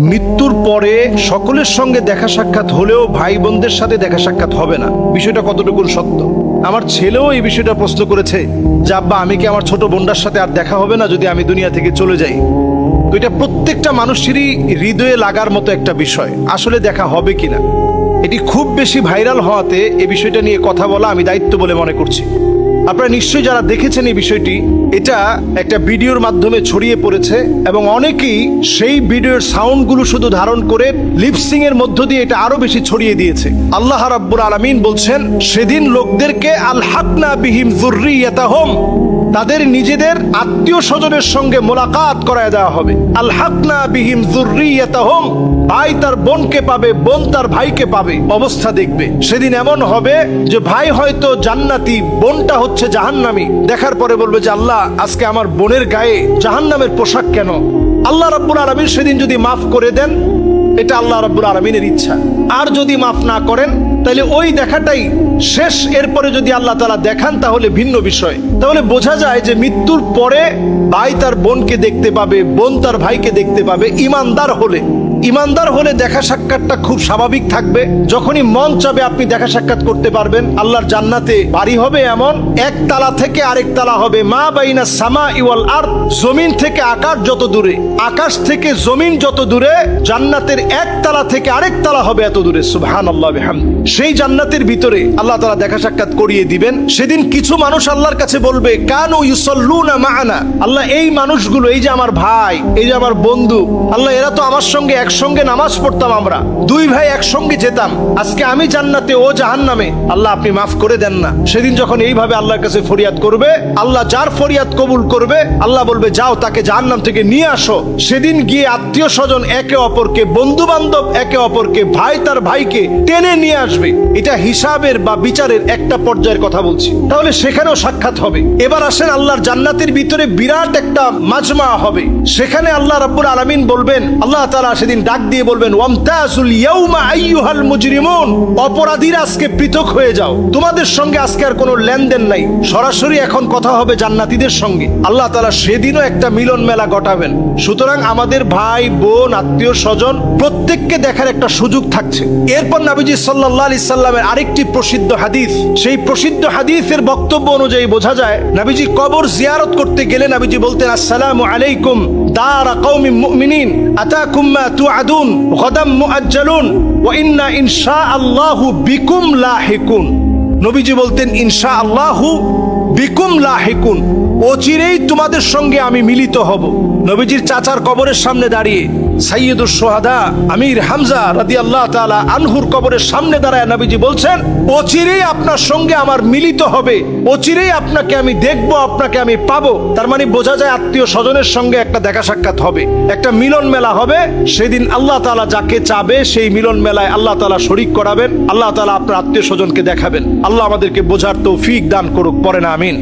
মৃত্যুর পরে সকলের সঙ্গে দেখা সাক্ষাৎ হলেও ভাই বোনদের সাথে দেখা সাক্ষাৎ হবে না। বিষয়টা কতটুকু সত্য? আমার ছেলেও এই বিষয়টা প্রশ্ন করেছে যে, আব্বা, আমি কি আমার ছোট বোনটার সাথে আর দেখা হবে না যদি আমি দুনিয়া থেকে চলে যাই? তো এটা প্রত্যেকটা মানুষেরই হৃদয়ে লাগার মতো একটা বিষয়, আসলে দেখা হবে কিনা। এটি খুব বেশি ভাইরাল হওয়াতে এই বিষয়টা নিয়ে কথা বলা আমি দায়িত্ব বলে মনে করছি। আপনারা নিশ্চয়ই যারা দেখেছেন এই বিষয়টি, এটা একটা ভিডিওর মাধ্যমে ছড়িয়ে পড়েছে এবং অনেকেই সেই ভিডিওর সাউন্ডগুলো শুধু ধারণ করে লিপসিং এর মধ্য দিয়ে এটা আরও বেশি ছড়িয়ে দিয়েছে। আল্লাহ রাব্বুল আলামিন বলছেন, সেদিন লোকদেরকে আল হাকনা বিহিম যুররিয়াতাহুম তাদের নিজেদের আত্মীয় স্বজনের সঙ্গে মোলাকাত করায় দেওয়া হবে। আল হাকনা বিহিম যুররিয়াতাহুম, ভাই তার বোনকে পাবে, বোন তার ভাইকে পাবে। অবস্থা দেখবে। সেদিন এমন হবে যে ভাই হয়তো জান্নাতি, বোনটা হচ্ছে জাহান্নামি। দেখার পরে বলবে যে, আল্লাহ, আজকে আমার বোনের গায়ে জাহান্নামের পোশাক কেন? আল্লাহ রাব্বুল আলামিন সেদিন যদি মাফ করে দেন, এটা আল্লাহ রাব্বুল আলমিনের ইচ্ছা। আর যদি মাফ না করেন তাহলে ওই দেখাটাই শেষ, এরপরে যদি আল্লাহ তালা দেখান তাহলে ভিন্ন বিষয়। তাহলে বোঝা যায় যে মৃত্যুর পরে ভাই তার বোনকে দেখতে পাবে, বোন তার ভাইকে দেখতে পাবে, ইমানদার হলে। ইমানদার হলে দেখা সাক্ষাৎটা খুব স্বাভাবিক থাকবে। যখনই মন চাবে আপনি দেখা সাক্ষাৎ করতে পারবেন, আল্লাহর জান্নাতে বাড়ি হবে এমন, এক তালা থেকে আরেক তালা হবে। মা বাইনা সামা ইওয়াল আর জমিন থেকে আকাশ যত দূরে, আকাশ থেকে জমিন যত দূরে, জান্নাতের এক তালা থেকে আরেক তালা হবে এত দূরে। সুবহান আল্লাহ সেই জান্নাতের ভিতরে আল্লাহ তালা দেখা সাক্ষাৎ করিয়ে দিবেন। সেদিন কিছু মানুষ আল্লাহর কাছে বলবে, কানু ইউসল্লুনা মাআনা। আল্লাহ, এই মানুষগুলো, এই যে আমার ভাই, এই যে আমার বন্ধু, আল্লাহ, এরা তো আমার সঙ্গে একসঙ্গে নামাজ পড়তাম আমরা। দুই ভাই একসঙ্গে যেতাম। আজকে আমি জান্নাতে, ও জাহান্নামে। আল্লাহ আপনি মাফ করে দেন না। সেদিন যখন এইভাবে আল্লাহর কাছে ফরিয়াদ করবে, আল্লাহ যার ফরিয়াদ কবুল করবে, আল্লাহ বলবে, যাও, তাকে জাহান্নাম থেকে নিয়ে আসো। সেদিন গিয়ে আত্মীয় স্বজন একে অপরকে বন্ধু বান্ধব একে অপরকে, ভাই তার ভাইকে টেনে নিয়ে আসবে। এটা হিসাবের বা বিচারের একটা পর্যায়ের কথা বলছি। তাহলে সেখানেও সাক্ষাৎ হবে। এবার আসেন আল্লাহর জান্নাতের ভিতরে বিরাট একটা মাজমা হবে। সেখানে আল্লাহ রাব্বুল আলামিন বলবেন, আল্লাহ তাআলা সেদিন ডাক দিয়ে বলবেন ওয়ামতাজুল ইয়াউমা আইয়ুহাল মুজরিমুন। অপরাধীরা আজকে পৃথক হয়ে যাও। তোমাদের সঙ্গে আজকে আর কোনো লেনদেন নাই। সরাসরি এখন কথা হবে জান্নাতীদের সঙ্গে। আল্লাহ তাআলা সেদিনও একটা মিলন মেলা ঘটাবেন সুতরাং আমাদের ভাই, বোন, আত্মীয়, স্বজন, প্রত্যেককে দেখার একটা সুযোগ থাকছে। এরপর নাবিজি সাল্লাল্লাহু আলাইহি সাল্লামের আরেকটি প্রসিদ্ধ হাদিস। সেই প্রসিদ্ধ হাদিসের বক্তব্য অনুযায়ী বোঝা যায়, নাবিজি কবর জিয়ারত করতে গেলে নাবিজি বলতেন, আসসালামু আলাইকুম দার কওমি মুমিনিন, আতাকুম মা তুআদুন গদাম মুআজ্জালুন ওয়া ইন্না ইনশাআল্লাহু বিকুম লাহিকুন নবীজি বলতেন ইনশাআল্লাহু বিকুম লাহিকুন অচিরেই তোমাদের সঙ্গে আমি মিলিত হব। নবীজির চাচার কবরের সামনে দাঁড়িয়ে সাইয়দুর সোহাদা আমির হামজা রাদি আল্লাহ তালা আনহুর কবরের সামনে দাঁড়ায় নবীজি বলছেন, অচিরেই আপনার সঙ্গে আমার মিলিত হবে। অচিরেই আপনাকে আমি দেখব, আপনাকে আমি পাবো। তার মানে বোঝা যায় আত্মীয় স্বজনের সঙ্গে একটা দেখা সাক্ষাৎ হবে। একটা মিলন মেলা হবে। সেদিন আল্লাহ তালা যাকে চাবে, সেই মিলন মেলায় আল্লাহ তালা শরিক করাবেন। আল্লাহ তালা আপনার আত্মীয় স্বজনকে দেখাবেন। আল্লাহ আমাদেরকে বোঝার তৌফিক দান করুক পরে না, আমিন।